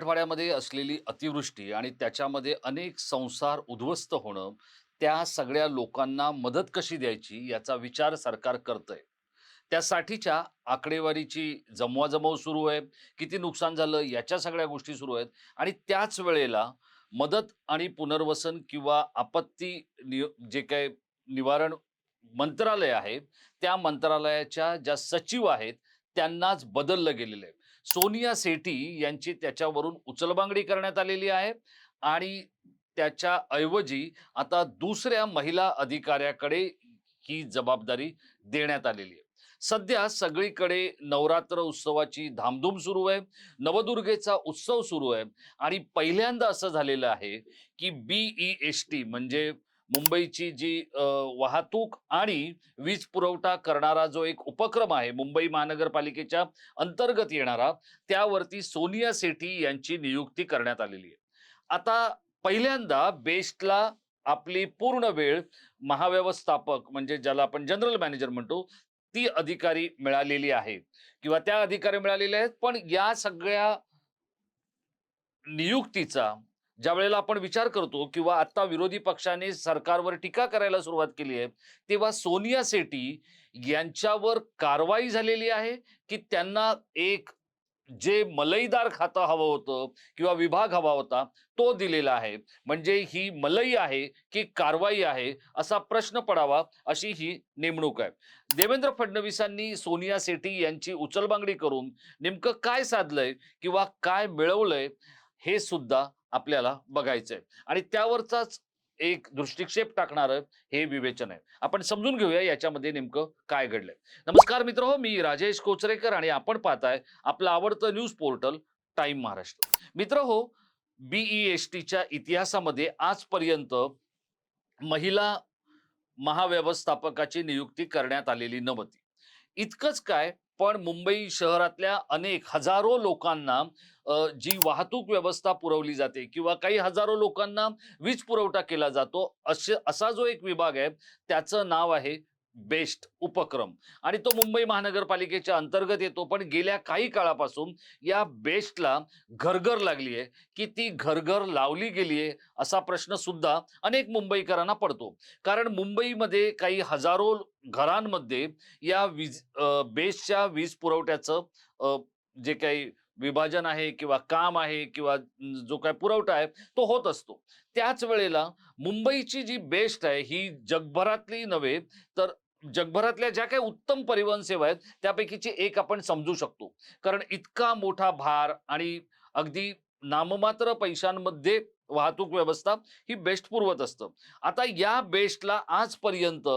मराठवाड्यामध्ये असलेली अतिवृष्टी आणि त्याच्यामध्ये अनेक संसार उद्ध्वस्त होणं त्या सगळ्या लोकांना मदत कशी द्यायची याचा विचार सरकार करतंय. त्यासाठीच्या आकडेवारीची जमवाजमव सुरू आहे. किती नुकसान झालं याच्या सगळ्या गोष्टी सुरू आहेत. आणि त्याच वेळेला मदत आणि पुनर्वसन किंवा आपत्ती नि जे काय निवारण मंत्रालय आहे त्या मंत्रालयाच्या ज्या सचिव आहेत त्यांनाच बदललं गेलेलं आहे. सोनिया सेठी यांची त्याच्यावरून उचलबांगडी करण्यात आलेली आहे आणि त्याच्या ऐवजी आता दुसऱ्या महिला अधिकाऱ्याकडे ही जबाबदारी देण्यात आलेली आहे. सध्या सगळीकडे नवरात्र उत्सवाची धामधूम सुरू आहे नवदुर्गेचा उत्सव सुरू आहे आणि पहिल्यांदा असं झालेलं आहे की बीई एस टी म्हणजे मुंबईची जी वाहतूक आणि वीज पुरवठा करणारा जो एक उपक्रम आहे मुंबई महानगरपालिकेच्या अंतर्गत येणारा त्यावरती सोनिया सेठी यांची नियुक्ती करण्यात आलेली आहे. आता पहिल्यांदा बेस्टला आपली पूर्ण वेळ महाव्यवस्थापक म्हणजे ज्याला आपण जनरल मॅनेजर म्हणतो ती अधिकारी मिळालेली आहे. किंवा त्या अधिकारी मिळालेल्या आहेत पण या सगळ्या नियुक्तीचा ज्या वेळेला आपण विचार करतो किंवा आता विरोधी पक्षाने सरकारवर टीका करायला सुरुवात केली आहे तेव्हा सोनिया सेठी यांच्यावर कारवाई झालेली आहे की त्यांना एक जे मलईदार खातं हवं होतं किंवा विभाग हवा होता तो दिलेला आहे. म्हणजे ही मलई आहे की कारवाई आहे असा प्रश्न पडावा अशी ही नेमणूक आहे. देवेंद्र फडणवीसांनी सोनिया सेठी यांची उचलबांगडी करून नेमकं काय साधलंय किंवा काय मिळवलंय हे सुद्धा आपल्याला बघायचंय. आणि त्यावरचाच एक दृष्टिक्षेप टाकणारं हे विवेचन आहे. आपण समजून घेऊया याच्यामध्ये नेमकं काय घडलंय. नमस्कार मित्र हो मी राजेश कोचरेकर आणि आपण पाहताय आपलं आवडतं न्यूज पोर्टल टाइम महाराष्ट्र. मित्र हो बीई एस टीच्या इतिहासामध्ये आजपर्यंत महिला महाव्यवस्थापकाची नियुक्ती करण्यात आलेली नव्हती. इतकंच काय पण मुंबई शहरातल्या अनेक हजारो लोकांना जी वाहतूक व्यवस्था पुरवली जाते किंवा काही हजारो लोकांना वीज पुरवठा केला जातो असे असा जो एक विभाग आहे त्याचं नाव आहे बेस्ट उपक्रम. आणि तो मुंबई महानगरपालिकेच्या अंतर्गत येतो पण गेल्या काही काळापासून या बेस्टला घरघर लागली आहे. की ती घरघर लावली गेली आहे असा प्रश्न सुद्धा अनेक मुंबईकरांना पडतो. कारण मुंबईमध्ये काही हजारो घरांमध्ये या वीज बेसच्या बेस्टच्या वीज पुरवठ्याचं जे काही विभाजन आहे किंवा काम आहे किंवा जो काय पुरवठा आहे तो होत असतो. त्याच वेळेला मुंबईची जी बेस्ट आहे ही जगभरातली नव्हे तर जगभरातल्या ज्या काही उत्तम परिवहन सेवा आहेत त्यापैकीची एक आपण समजू शकतो. कारण इतका मोठा भार आणि अगदी नाममात्र पैशांमध्ये वाहतूक व्यवस्था ही बेस्ट पुरवत असतं. आता या बेस्टला आजपर्यंत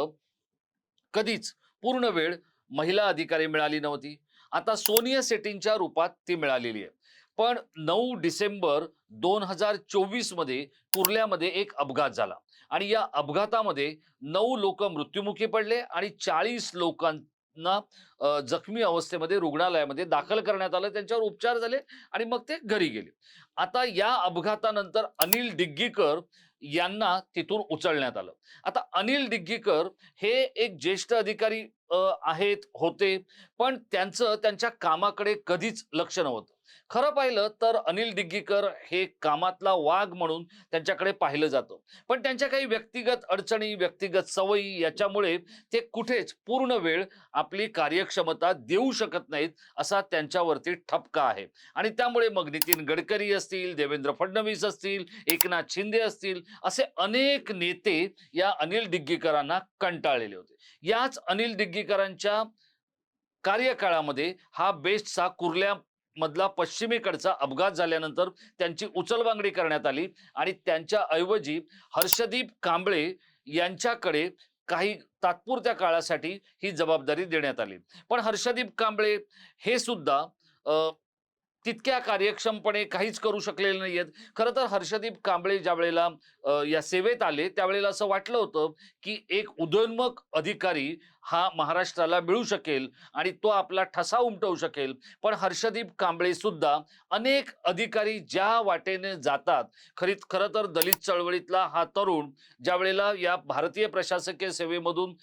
कधीच पूर्ण वेळ महिला अधिकारी मिळाली नव्हती. आता सोनिया सेटींच्या रूपात ती मिळालेली आहे. पण नऊ डिसेंबर दोन हजार चोवीसमध्ये कुर्ल्यामध्ये एक अपघात झाला आणि या अपघातामध्ये नऊ लोक मृत्युमुखी पडले आणि चाळीस लोकां अ, जखमी अवस्थेमध्ये रुग्णालयामध्ये दाखल करण्यात आलं त्यांच्यावर उपचार झाले आणि मग ते घरी गेले. आता या अपघातानंतर अनिल डिग्गीकर यांना तिथून उचलण्यात आलं. आता अनिल डिग्गीकर हे एक ज्येष्ठ अधिकारी आहेत होते पण त्यांचं त्यांच्या कामाकडे कधीच लक्ष नव्हतं. खरं पाहिलं तर अनिल डिग्गीकर हे कामातला वाघ म्हणून त्यांच्याकडे पाहिलं जातं. पण त्यांच्या काही व्यक्तिगत अडचणी व्यक्तिगत सवयी याच्यामुळे ते कुठेच पूर्ण वेळ आपली कार्यक्षमता देऊ शकत नाहीत असा त्यांच्यावरती ठपका आहे. आणि त्यामुळे मग नितीन गडकरी असतील देवेंद्र फडणवीस असतील एकनाथ शिंदे असतील असे अनेक नेते या अनिल डिग्गीकरांना कंटाळलेले होते. याच अनिल डिग्गीकरांच्या कार्यकाळामध्ये हा बेस्टचा कुर्ल्या मधला पश्चिमेकडचा अपघात झाल्यानंतर त्यांची उचलबांगडी करण्यात आली आणि त्यांच्या ऐवजी हर्षदीप कांबळे यांच्याकडे काही तात्पुरत्या काळासाठी ही जबाबदारी देण्यात आली. पण हर्षदीप कांबळे हे सुद्धा तितक्या कार्यक्षमपणे काहीच करू शकलेले नाही आहेत खरं तर हर्षदीप कांबळे ज्या वेळेला या सेवेत आले त्यावेळेला असं वाटलं होतं की एक उदयोन्मुख अधिकारी हा महाराष्ट्राला मिळू शकेल आणि तो आपला ठसा उमटवू शकेल. पण हर्षदीप कांबळे सुद्धा अनेक अधिकारी ज्या वाटेने जातात खरी खरं तर दलित चळवळीतला हा तरुण ज्या वेळेला या भारतीय प्रशासकीय सेवेमधून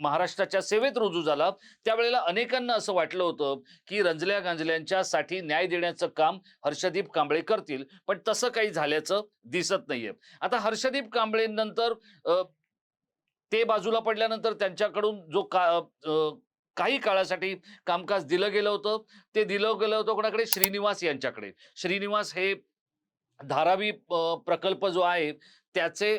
महाराष्ट्राच्या सेवेत रुजू झाला त्यावेळेला अनेकांना असं वाटलं होतं की रंजल्या गांजल्यांच्या साठी न्याय देण्याचं काम हर्षदीप कांबळे करतील. पण तसं काही झाल्याचं दिसत नाहीये. आता हर्षदीप कांबळेनंतर ते बाजूला पडल्यानंतर त्यांच्याकडून जो का काही काळासाठी कामकाज दिलं गेलं होतं ते दिलं गेलं होतं कोणाकडे? श्रीनिवास यांच्याकडे. श्रीनिवास हे धारावी प्रकल्प जो आहे त्याचे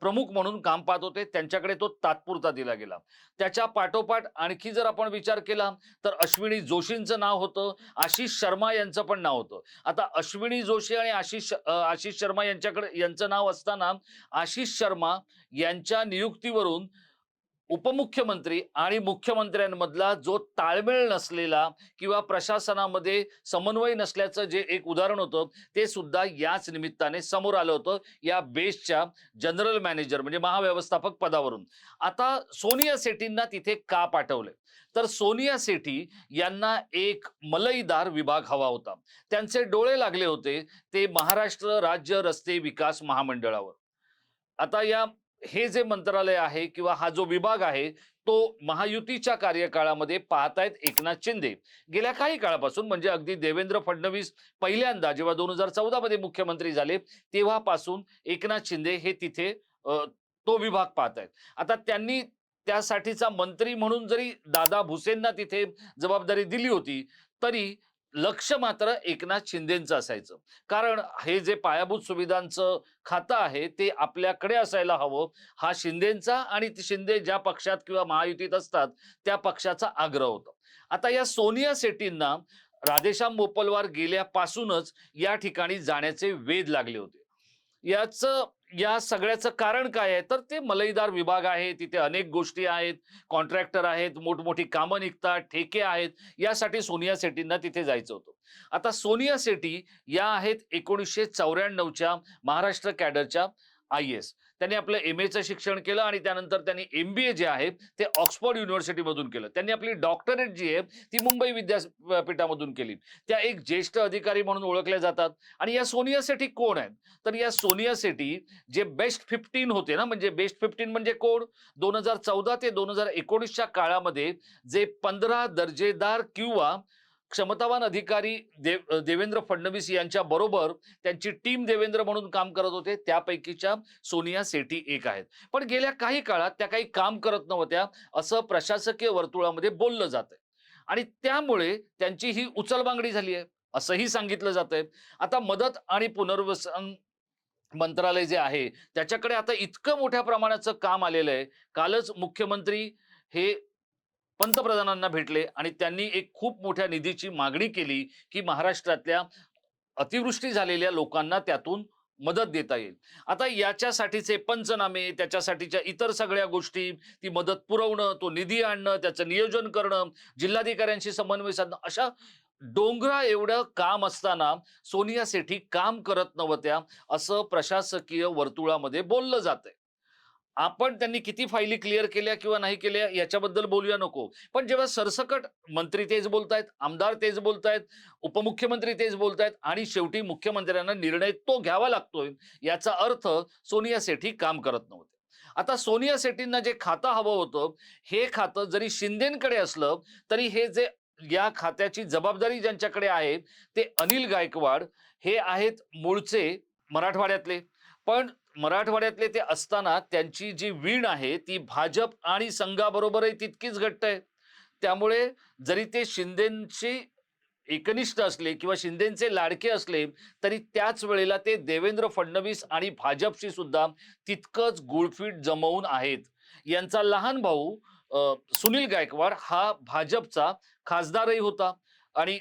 प्रमुख म्हणून काम पाहत होते. त्यांच्याकडे तो तात्पुरता दिला गेला. त्याच्या पाठोपाठ आणखी जर आपण विचार केला तर अश्विनी जोशींचं नाव होतं आशिष शर्मा यांचं पण नाव होतं. आता अश्विनी जोशी आणि आशिष आशिष शर्मा यांच्याकडे यांचं नाव असताना आशिष शर्मा यांच्या नियुक्तीवरून उपमुख्यमंत्री आणि मुख्यमंत्र्यांमधला जो ताळमेळ नसलेला किंवा प्रशासनामध्ये समन्वय नसल्याचं जे एक उदाहरण होतं ते सुद्धा याच निमित्ताने समोर आलं होतं या बेस्टच्या जनरल मॅनेजर म्हणजे महाव्यवस्थापक पदावरून. आता सोनिया सेठींना तिथे का पाठवले तर सोनिया सेठी यांना एक मलईदार विभाग हवा होता. त्यांचे डोळे लागले होते ते महाराष्ट्र राज्य रस्ते विकास महामंडळावर. आता या हे जे मंत्रालय आहे किंवा हा जो विभाग आहे तो महायुतीच्या कार्यकाळामध्ये पाहतायत एकनाथ शिंदे. गेल्या काही काळापासून म्हणजे अगदी देवेंद्र फडणवीस पहिल्यांदा जेव्हा दोन हजार चौदा मध्ये मुख्यमंत्री झाले तेव्हापासून एकनाथ शिंदे हे तिथे तो विभाग पाहतायत. आता त्यांनी त्यासाठीचा मंत्री म्हणून जरी दादा भुसेंना तिथे जबाबदारी दिली होती तरी लक्ष मात्र एकनाथ शिंदेचं असायचं. कारण हे जे पायाभूत सुविधांचं खातं आहे ते आपल्याकडे असायला हवं. हा शिंदेचा आणि शिंदे ज्या पक्षात किंवा महायुतीत असतात त्या पक्षाचा आग्रह होता. आता या सोनिया सेट्टींना राधेश्याम मोपलवार गेल्यापासूनच या ठिकाणी जाण्याचे वेध लागले होते. याचं या सगळ्याचं कारण काय आहे? तर ते मलईदार विभाग आहे तिथे अनेक गोष्टी आहेत कॉन्ट्रॅक्टर आहेत मोठमोठी कामं निघतात ठेके आहेत. यासाठी सोनिया शेट्टींना तिथे जायचं होतं. आता सोनिया सेटी या आहेत एकोणीसशे चौऱ्याण्णवच्या महाराष्ट्र कॅडरच्या आय एस. त्यांनी आपलं एम एचं शिक्षण केलं आणि त्यानंतर त्यांनी एम बी ए जे आहे ते ऑक्सफोर्ड युनिव्हर्सिटीमधून केलं. त्यांनी आपली डॉक्टरेट जी आहे ती मुंबई विद्यापीठामधून केली. त्या एक ज्येष्ठ अधिकारी म्हणून ओळखल्या जातात. आणि या सोनिया सेठी कोण आहेत? तर या सोनिया सेठी जे बेस्ट फिफ्टीन होते ना म्हणजे बेस्ट फिफ्टीन म्हणजे कोण? दोन हजार चौदा ते दोन हजार एकोणीसच्या काळामध्ये जे पंधरा दर्जेदार किंवा क्षमतावान अधिकारी देव देवेंद्र फडणवीस यांच्या बरोबर त्यांची टीम देवेंद्र म्हणून काम करत होते. त्यापैकीच्या सोनिया सेठी एक आहेत. पण गेल्या काही काळात त्या काही काम करत नव्हत्या असं प्रशासकीय वर्तुळामध्ये बोललं जात आणि त्यामुळे त्यांची ही उचलबांगडी झाली आहे असंही सांगितलं जात आहे आता मदत आणि पुनर्वसन मंत्रालय जे आहे त्याच्याकडे आता इतकं मोठ्या प्रमाणाचं काम आलेलं आहे. कालच मुख्यमंत्री हे पंतप्रधानांना भेटले आणि त्यांनी एक खूप मोठ्या निधीची मागणी केली की महाराष्ट्रातल्या अतिवृष्टी झालेल्या लोकांना त्यातून मदत देता येईल. आता याच्यासाठीचे पंचनामे त्याच्यासाठीच्या इतर सगळ्या गोष्टी ती मदत पुरवणं तो निधी आणणं त्याचं नियोजन करणं जिल्हाधिकाऱ्यांशी समन्वय साधणं अशा डोंगरा एवढं काम असताना सोनिया सेठी काम करत नव्हत्या असं प्रशासकीय वर्तुळामध्ये बोललं जातंय. आपण त्यांनी किती फायली क्लिअर केल्या किंवा नाही केल्या याच्याबद्दल बोलूया नको. पण जेव्हा सरसकट मंत्री तेच बोलतायत आमदार तेच बोलतायत उपमुख्यमंत्री तेच बोलतायत आणि शेवटी मुख्यमंत्र्यांना निर्णय तो घ्यावा लागतोय याचा अर्थ सोनिया सेठी काम करत नव्हते. आता सोनिया सेठींना जे खातं हवं होतं हे खातं जरी शिंदेकडे असलं तरी हे जे या खात्याची जबाबदारी ज्यांच्याकडे आहे ते अनिल गायकवाड हे आहेत मूळचे मराठवाड्यातले. पण मराठवाड्यातले ते असताना त्यांची जी वीण आहे ती भाजप आणि संघाबरोबरही तितकीच घट्ट आहे. त्यामुळे जरी ते शिंदेची एकनिष्ठ असले किंवा शिंदेचे लाडके असले तरी त्याच वेळेला ते देवेंद्र फडणवीस आणि भाजपशी सुद्धा तितकंच गुळफीट जमवून आहेत. यांचा लहान भाऊ सुनील गायकवाड हा भाजपचा खासदारही होता. आणि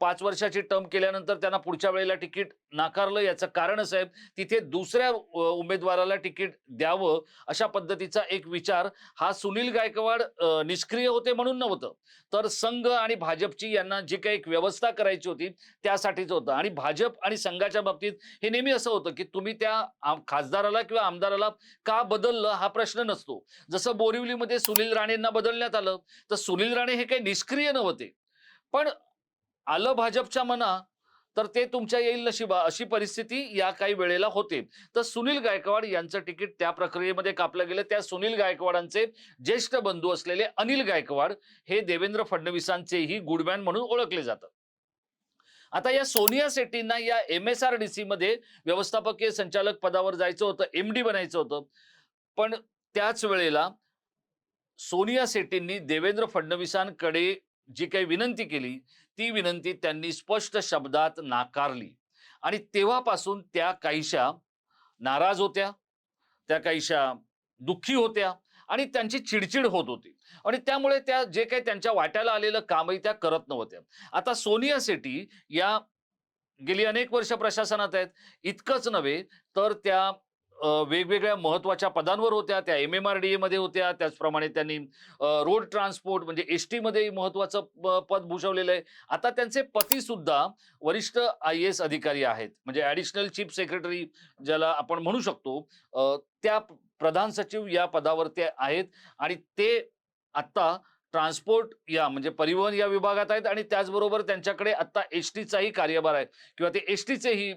पाच वर्षाची टर्म केल्यानंतर त्यांना पुढच्या वेळेला तिकीट नाकारलं. याचं कारण साहेब तिथे दुसऱ्या उमेदवाराला तिकीट द्यावं अशा पद्धतीचा एक विचार. हा सुनील गायकवाड निष्क्रिय होते म्हणून नव्हतं. तर संघ आणि भाजपची यांना जी काही एक व्यवस्था करायची होती त्यासाठीच होतं. आणि भाजप आणि संघाच्या बाबतीत हे नेहमी असं होतं की तुम्ही त्या खासदाराला किंवा आमदाराला का बदललं हा प्रश्न नसतो. जसं बोरिवलीमध्ये सुनील राणेंना बदलण्यात आलं तर सुनील राणे हे काही निष्क्रिय नव्हते. पण आलं भाजपच्या मना तर ते तुमच्या येईल नशिबा अशी परिस्थिती या काही वेळेला होते. तर सुनील गायकवाड यांचं तिकीट त्या प्रक्रियेमध्ये कापलं गेलं. त्या सुनील गायकवाडांचे ज्येष्ठ बंधू असलेले अनिल गायकवाड हे देवेंद्र फडणवीसांचेही गुडमॅन म्हणून ओळखले जातात. आता या सोनिया सेट्टींना या M S R D C मध्ये व्यवस्थापकीय संचालक पदावर जायचं होतं एम डी बनायचं होतं. पण त्याच वेळेला सोनिया सेट्टींनी देवेंद्र फडणवीसांकडे जी काही विनंती केली ती विनंती त्यांनी स्पष्ट शब्दात नाकारली. आणि तेव्हापासून त्या काहीशा नाराज होत्या त्या काहीशा दुःखी होत्या आणि त्यांची चिडचिड होत होती. आणि त्यामुळे त्या जे काही त्यांच्या वाट्याला आलेलं कामही त्या करत नव्हत्या. आता सोनिया सेटी या गेली अनेक वर्ष प्रशासनात आहेत. इतकंच नव्हे तर त्या वेगवेगळ्या महत्त्वाच्या पदांवर होत्या त्या एम एम आर डी मध्ये होत्या. त्याचप्रमाणे त्यांनी रोड ट्रान्सपोर्ट म्हणजे एस टी मध्ये महत्वाचं पद भूषवलेलं आहे. आता त्यांचे पती सुद्धा वरिष्ठ आय एस अधिकारी आहेत. म्हणजे ऍडिशनल चीफ सेक्रेटरी ज्याला आपण म्हणू शकतो त्या प्रधान सचिव या पदावर ते आहेत. आणि ते आत्ता ट्रान्सपोर्ट या म्हणजे परिवहन या विभागात आहेत आणि त्याचबरोबर त्यांच्याकडे आता एस टीचाही कार्यभार आहे. किंवा ते एस टीचेही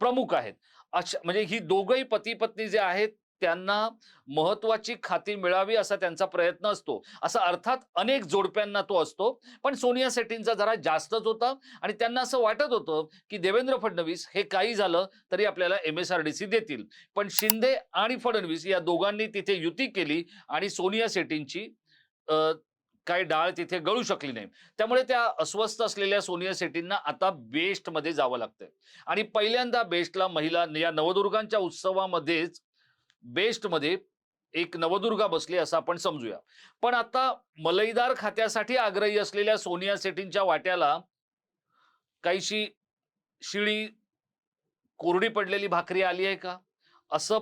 प्रमुख आहेत. अशा म्हणजे ही दोघही पती पत्नी जे आहेत त्यांना महत्वाची खाती मिळावी असा त्यांचा प्रयत्न असतो. असा अर्थात अनेक जोडप्यांना तो असतो. पण सोनिया शेट्टींचा जरा जास्तच होता आणि त्यांना असं वाटत होतं की देवेंद्र फडणवीस हे काही झालं तरी आपल्याला M S R D C देतील. पण शिंदे आणि फडणवीस या दोघांनी तिथे युती केली आणि सोनिया शेट्टींची काही डाळ तिथे गळू शकली नाही. त्यामुळे त्या अस्वस्थ असलेल्या सोनिया शेट्टींना आता बेस्टमध्ये जावं लागतंय. आणि पहिल्यांदा बेस्टला महिला या नवदुर्गांच्या उत्सवामध्येच बेस्टमध्ये एक नवदुर्गा बसली असं आपण समजूया. पण आता मलईदार खात्यासाठी आग्रही असलेल्या सोनिया सेटींच्या वाट्याला काहीशी शिळी कोरडी पडलेली भाकरी आली आहे का? असं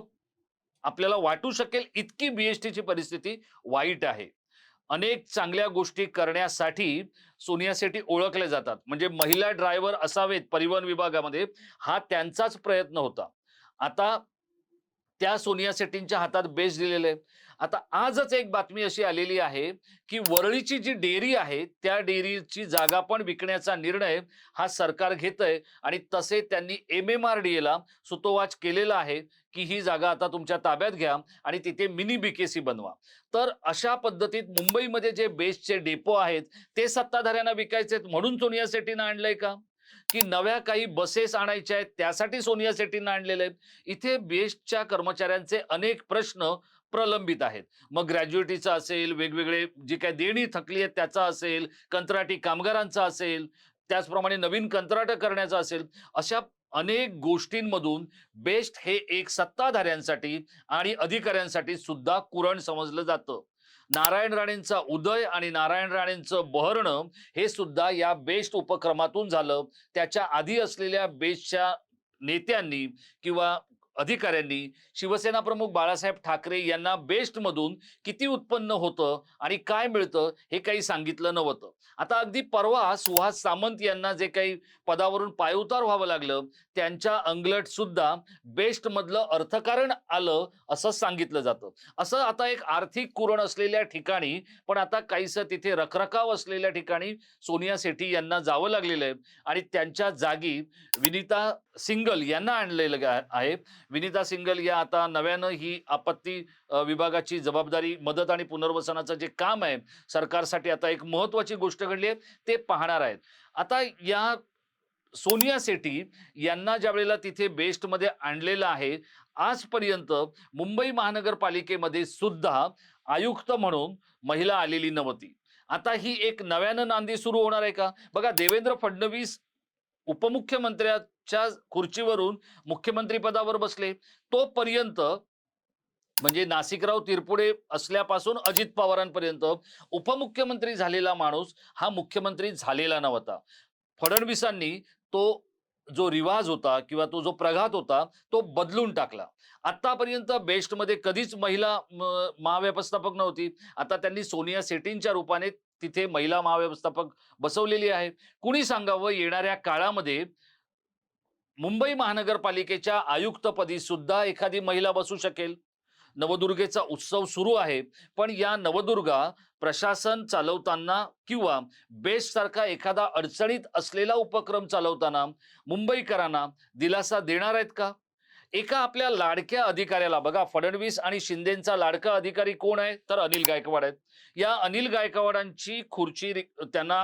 आपल्याला वाटू शकेल इतकी बीएसटीची परिस्थिती वाईट आहे. अनेक चांगल्या गोष्टी करण्यासाठी सोनिया शेट्टी ओळखले जातात. म्हणजे महिला ड्रायव्हर असावेत परिवहन विभागामध्ये हा त्यांचाच प्रयत्न होता. आता त्या सोनिया शेट्टींच्या हातात बेस दिलेले. आहे आता आजच एक बातमी अशी आलेली आहे की वरळीची जी डेअरी आहे त्या डेअरीची जागा पण विकण्याचा निर्णय हा सरकार घेत आहे आणि तसे त्यांनी एम एम आर डी एला सुतोवाच केलेला आहे की ही जागा आता तुमच्या ताब्यात घ्या आणि तिथे मिनी बीकेसी बनवा. तर अशा पद्धतीत मुंबईमध्ये जे बेस्टचे डेपो आहेत ते सत्ताधाऱ्यांना विकायचे आहेत म्हणून सोनिया शेट्टीनं आणलंय का? की नव्या काही बसेस आणायच्या आहेत त्यासाठी सोनिया शेट्टीनं आणलेले आहेत. इथे बेस्टच्या कर्मचाऱ्यांचे अनेक प्रश्न प्रलंबित आहेत. मग ग्रॅज्युएटीचा असेल वेगवेगळे जी काय देणी थकली आहेत त्याचा असेल कंत्राटी कामगारांचा असेल त्याचप्रमाणे नवीन कंत्राट करण्याचा असेल अशा अनेक गोष्टींमधून बेस्ट हे एक सत्ताधाऱ्यांसाठी आणि अधिकाऱ्यांसाठी सुद्धा कुरण समजलं जातं. नारायण राणेंचा उदय आणि नारायण राणेंचं बहरणं हे सुद्धा या बेस्ट उपक्रमातून झालं. त्याच्या आधी असलेल्या बेस्टच्या नेत्यांनी किंवा अधिकाऱ्यांनी शिवसेना प्रमुख बाळासाहेब ठाकरे यांना बेस्टमधून किती उत्पन्न होतं आणि काय मिळतं हे काही सांगितलं नव्हतं. आता अगदी परवा सुहास सामंत यांना जे काही पदावरून पायउतार व्हावं लागलं त्यांच्या अंगलट सुद्धा बेस्टमधलं अर्थकारण आलं असं सांगितलं जातं. असं आता एक आर्थिक कुरण असलेल्या ठिकाणी पण आता काहीसं तिथे रखरखाव असलेल्या ठिकाणी सोनिया शेट्टी यांना जावं लागलेलं आहे. आणि त्यांच्या जागी विनिता सिंगल यांना आणलेलं आहे. विनिता सिंगल या आता नव्यानं ही आपत्ती विभागाची जबाबदारी मदत आणि पुनर्वसनाचं जे काम आहे सरकारसाठी आता एक महत्वाची गोष्ट घडली आहे ते पाहणार आहेत. आता या सोनिया सेठी यांना ज्या वेळेला तिथे बेस्टमध्ये आणलेलं आहे आजपर्यंत मुंबई महानगरपालिकेमध्ये सुद्धा आयुक्त म्हणून महिला आलेली नव्हती. आता ही एक नव्यानं नांदी सुरू होणार आहे का? बघा देवेंद्र फडणवीस उपमुख्यमंत्र्याच्या खुर्चीवरून मुख्यमंत्री पदावर बसले. तोपर्यंत म्हणजे नाशिकराव तिरपुडे असल्यापासून अजित पवारांपर्यंत उपमुख्यमंत्री झालेला माणूस हा मुख्यमंत्री झालेला नव्हता. फडणवीसांनी तो जो रिवाज होता किंवा तो जो प्रघात होता तो बदलून टाकला. आतापर्यंत बेस्टमध्ये कधीच महिला महाव्यवस्थापक नव्हती. आता त्यांनी सोनिया सेटींच्या रूपाने तिथे महिला महाव्यवस्थापक बसवलेली आहे कुणी सांगावं येणाऱ्या काळामध्ये मुंबई महानगरपालिकेच्या आयुक्तपदी सुद्धा एखादी महिला बसू शकेल. नवदुर्गेचा उत्सव सुरू आहे. पण या नवदुर्गा प्रशासन चालवताना किंवा बेस्टसारखा एखादा अडचणीत असलेला उपक्रम चालवताना मुंबईकरांना दिलासा देणार आहेत का? एका आपल्या लाडक्या अधिकाऱ्याला बघा फडणवीस आणि शिंदेचा लाडका अधिकारी कोण आहे? तर अनिल गायकवाड आहेत. या अनिल गायकवाडांची खुर्ची त्यांना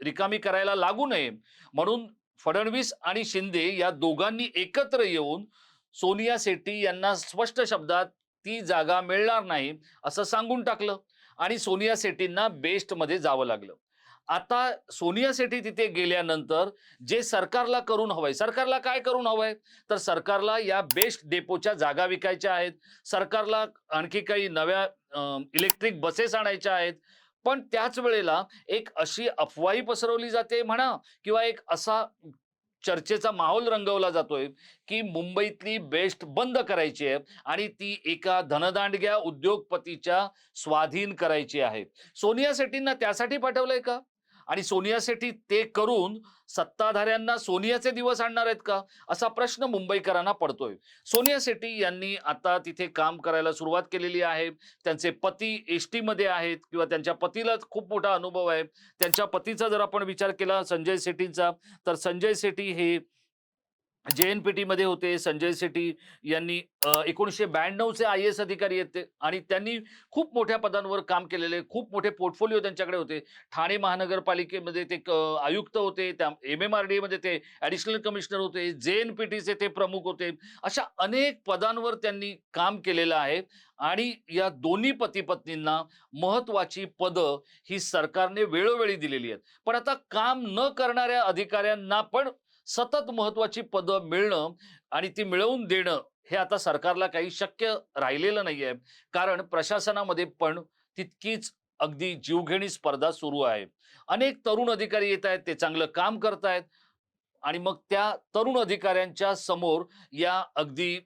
रिकामी करायला लागू नये. म्हणून फडणवीस आणि शिंदे या दोघांनी एकत्र येऊन सोनिया शेट्टी यांना स्पष्ट शब्दात ती जागा मिळणार नाही असं सांगून टाकलं. आणि सोनिया सेटींना बेस्टमध्ये जावं लागलं. आता सोनिया सेठी तिथे गेल्यानंतर जे सरकारला करून हवंय सरकारला काय करून हवंय? तर सरकारला या बेस्ट डेपोच्या जागा विकायच्या आहेत. सरकारला आणखी काही नव्या इलेक्ट्रिक बसेस आणायच्या आहेत. पण त्याच वेळेला एक अशी अफवाही पसरवली जाते म्हणा किंवा एक असा चर्चेचा माहोल रंगवला जातोय की मुंबईतली बेस्ट बंद करायची आहे आणि ती एका धनदांडग्या उद्योगपतीच्या स्वाधीन करायची आहे. सोनिया शेट्टींना त्यासाठी पाठवलंय का? आणि सोनिया शेट्टी ते करून सत्ताधाऱ्यांना सोनियाचे दिवस आणणार आहेत का? असा प्रश्न मुंबईकरांना पडतोय. सोनिया शेट्टी यांनी आता तिथे काम करायला सुरुवात केलेली आहे. त्यांचे पती एसमध्ये आहेत किंवा त्यांच्या पतीला खूप मोठा अनुभव आहे. त्यांच्या पतीचा जर आपण विचार केला संजय शेट्टींचा तर संजय शेट्टी हे जे एन पी टी मध्ये होते संजय शेट्टी यांनी एकोणीसशे ब्याण्णवचे आय एस अधिकारी आहेत ते आणि त्यांनी खूप मोठ्या पदांवर काम केलेले खूप मोठे पोर्टफोलिओ त्यांच्याकडे होते. ठाणे महानगरपालिकेमध्ये ते क- आयुक्त होते त्या एम एम आर डी मध्ये ते ॲडिशनल कमिशनर होते जे एन पी टीचे ते प्रमुख होते. अशा अनेक पदांवर त्यांनी काम केलेलं आहे आणि या दोन्ही पती पत्नींना महत्वाची पदं ही सरकारने वेळोवेळी दिलेली आहेत. पण आता काम न करणाऱ्या अधिकाऱ्यांना पण सतत महत्वाची पदं मिळणं आणि ती मिळवून देणं हे आता सरकारला काही शक्य राहिलेलं नाहीये. कारण प्रशासनामध्ये पण तितकीच अगदी जीवघेणी स्पर्धा सुरू आहे. अनेक तरुण अधिकारी येत आहेत ते चांगलं काम करतायत आणि मग त्या तरुण अधिकाऱ्यांच्या समोर या अगदी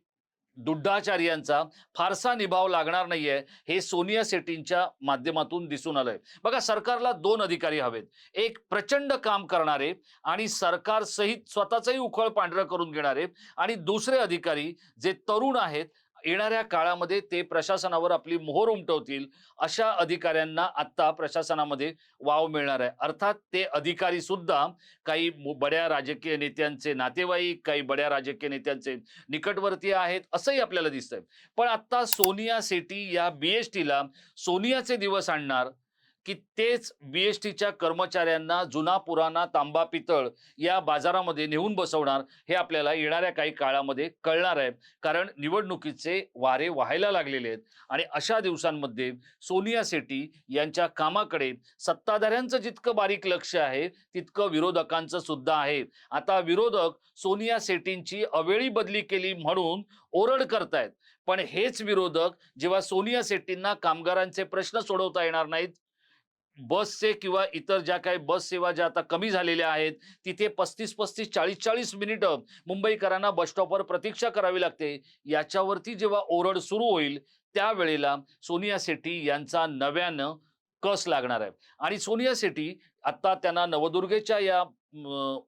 दुड्डाचार्यांचा फारसा निभाव लागणार नाहीये हे सोनिया सेटींच्या माध्यमातून दिसून आलंय. बघा सरकारला दोन अधिकारी हवेत. एक प्रचंड काम करणारे आणि सरकार सहित स्वतःचंही उखळ पांढरं करून घेणारे आणि दुसरे अधिकारी जे तरुण आहेत येणाऱ्या काळामध्ये ते प्रशासनावर आपली मोहर उमटवतील अशा अधिकाऱ्यांना आत्ता प्रशासनामध्ये वाव मिळणार आहे. अर्थात ते अधिकारी सुद्धा काही बड्या राजकीय नेत्यांचे नातेवाईक काही बड्या राजकीय नेत्यांचे निकटवर्तीय आहेत असंही आपल्याला दिसतंय. पण आत्ता सोनिया सेटी या बीएसटीला सोनियाचे दिवस आणणार की तेच बीएसटीच्या कर्मचाऱ्यांना जुना पुराणा तांबा पितळ या बाजारामध्ये नेऊन बसवणार हे आपल्याला येणाऱ्या काही काळामध्ये कळणार आहे. कारण निवडणुकीचे वारे व्हायला लागलेले आहेत. आणि अशा दिवसांमध्ये सोनिया सेटी यांच्या कामाकडे सत्ताधाऱ्यांचं जितकं बारीक लक्ष आहे तितकं विरोधकांचं सुद्धा आहे. आता विरोधक सोनिया सेटींची अवेळी बदली केली म्हणून ओरड करतायत. पण हेच विरोधक जेव्हा सोनिया सेट्टींना कामगारांचे प्रश्न सोडवता येणार नाहीत बसचे किंवा इतर ज्या काही बस सेवा ज्या आता कमी झालेल्या आहेत तिथे पस्तीस पस्तीस चाळीस चाळीस मिनिटं मुंबईकरांना बस स्टॉपवर प्रतीक्षा करावी लागते. याच्यावरती जेव्हा ओरड सुरू होईल त्यावेळेला सोनिया शेट्टी यांचा नव्यानं कस लागणार आहे? आणि सोनिया शेट्टी आता त्यांना नवदुर्गेच्या या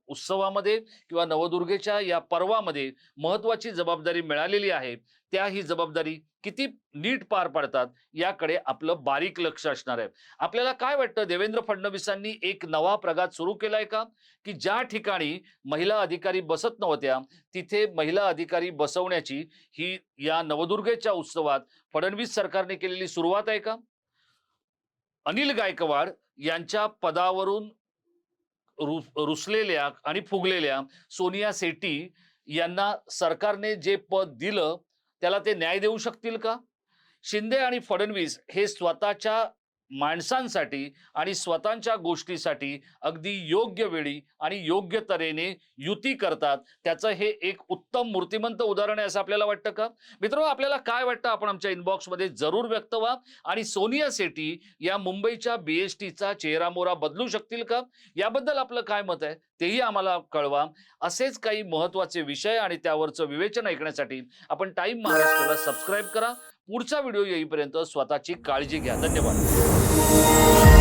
उत्सवामध्ये किंवा नवदुर्गेच्या या पर्वामध्ये महत्वाची जबाबदारी मिळालेली आहे. त्या ही जबाबदारी किती नीट पार पाडतात याकडे आपलं बारीक लक्ष असणार आहे. आपल्याला काय वाटतं? देवेंद्र फडणवीसांनी एक नवा प्रघात सुरू केलाय का? की ज्या ठिकाणी महिला अधिकारी बसत नव्हत्या तिथे महिला अधिकारी बसवण्याची ही या नवदुर्गेच्या उत्सवात फडणवीस सरकारने केलेली सुरुवात आहे का? अनिल गायकवाड यांच्या पदावरून रु- रुसलेल्या आणि फुगलेल्या सोनिया सेट्टी यांना सरकारने जे पद दिलं त्याला ते न्याय देऊ शकतील का? शिंदे आणि फडणवीस हे स्वतःच्या माणसांसाठी आणि स्वतःच्या गोष्टीसाठी अगदी योग्य वेळी आणि योग्य तऱ्हेने युती करतात. त्याचं हे एक उत्तम मूर्तिमंत उदाहरण आहे असं आपल्याला वाटतं का? मित्र आपल्याला काय वाटतं? आपण आमच्या इनबॉक्समध्ये जरूर व्यक्त व्हा. आणि सोनिया सेटी या मुंबईच्या बीएसटीचा चेहरा मोरा बदलू शकतील का? याबद्दल आपलं काय मत आहे? तेही आम्हाला कळवा. असेच काही महत्त्वाचे विषय आणि त्यावरचं विवेचन ऐकण्यासाठी आपण टाईम महाराष्ट्राला सबस्क्राईब करा. पुढचा व्हिडिओ येईपर्यंत स्वतःची काळजी घ्या. धन्यवाद. Música